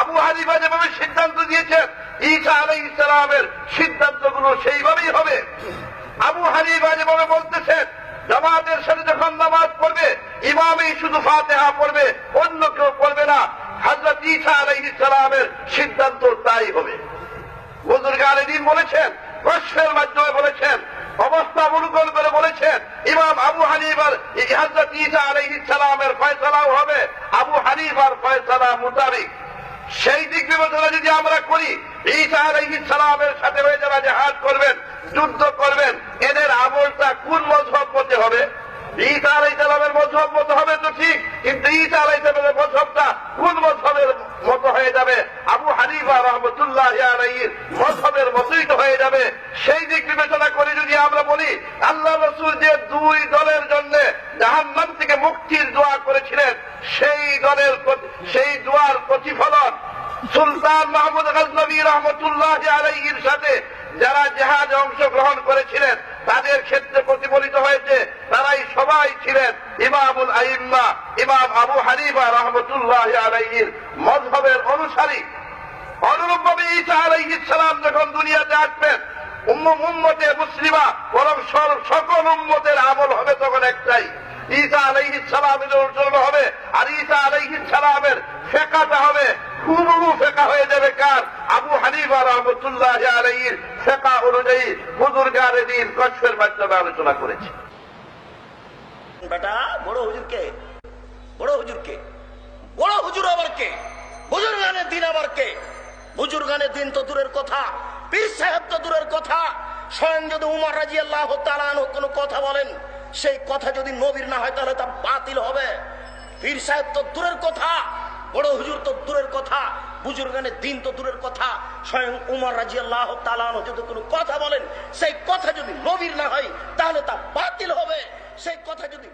আবু হানিফা যেভাবে সিদ্ধান্ত দিয়েছেন, ঈসা আলাই ইসলামের সিদ্ধান্তগুলো সেইভাবেই হবে। আবু হানিফা যেভাবে বলতেছেন, জামাতের সাথে যখন নামাজ পড়বে, ইমামই শুধু ফাতেহা পড়বে, অন্য কেউ পড়বে না। হজরত ঈসা আলাই ইসলামের সিদ্ধান্ত তাই হবে। বুজুর্গ আলীদিন বলেছেন প্রশ্নের মাধ্যমে বলেছেন অবস্থা অবলুকন করে বলেছেন ইমাম আবু হানিফার হজরত ঈসা আলাইহিস সালামের ফয়সালাও হবে। আবু হানিফার ফয়সালা মোতাবেক। সেই দিক বিবেচনা যদি আমরা করি, ঈসা আলাইহিস সালামের সাথে হয়ে যারা জাহাজ করবেন, যুদ্ধ করবেন, এদের আমলটা কোন মজহব মতে হবে? ঈসা আলাই সালামের মজহব মতো হবে তো ঠিক, কিন্তু ঈসা আলাই সালামের মজহবটা কোন মজহবের মতো হয়ে যাবে? আবু হানিফা রহমতুল্লাহ আলাইহির মজহবের মতোই তো হয়ে যাবে। সেই দিক বিবেচনা যদি আমরা বলি, আল্লাহ রসুল যে দুই দলের জন্য জাহান্নাম থেকে মুক্তির দোয়া করেছিলেন, সেই দলের সেই দোয়ার প্রতিফলন সুলতান মাহমুদ গজনবী রহমতুল্লাহ আলাইহির সাথে যারা জেহাদে অংশগ্রহণ করেছিলেন, তাদের ক্ষেত্রে প্রতিফলিত হয়েছে, তারাই সবাই ছিলেন ইমামুল আইম্মা, ইমাম আবু হানিফা রহমতুল্লাহ আলাইহির মজহবের অনুসারী। অনুরূপ ভাবে ঈসা আলাইহিস সালাম যখন দুনিয়াতে আসবেন উম্মতে মুসলিমা বরং সকল উম্মতের আমল হবে তখন একটাই। ঈসা আলাইহিস সালামের অনুসরণ হবে, আর ঈসা আলাইহিস সালামের ফেকাটা হবে। হয়ে যাবে কার? আবু রহমতুল্লাহ অনুযায়ী মাধ্যমে আলোচনা করেছে। বেটা, বড় হুজুরকে বড় হুজুরকে, বড় হুজুর আবার কে? হুজুর গানের দিন আবার কে? হুজুর গানের দিন তো দূরের কথা। পীর সাহেব তো দূরের কথা। স্বয়ং যদি উমর রাজি আল্লাহ কোনো কথা বলেন, সেই কথা যদি নবীর না হয় তাহলে তা বাতিল হবে। পীর সাহেব তো দূরের কথা, বড় হুজুর তো দূরের কথা, বুজুর্গানের দিন তো দূরের কথা। স্বয়ং উমর রাজি আল্লাহ যদি কোনো কথা বলেন, সেই কথা যদি নবীর না হয়, তাহলে তা বাতিল হবে। সেই কথা যদি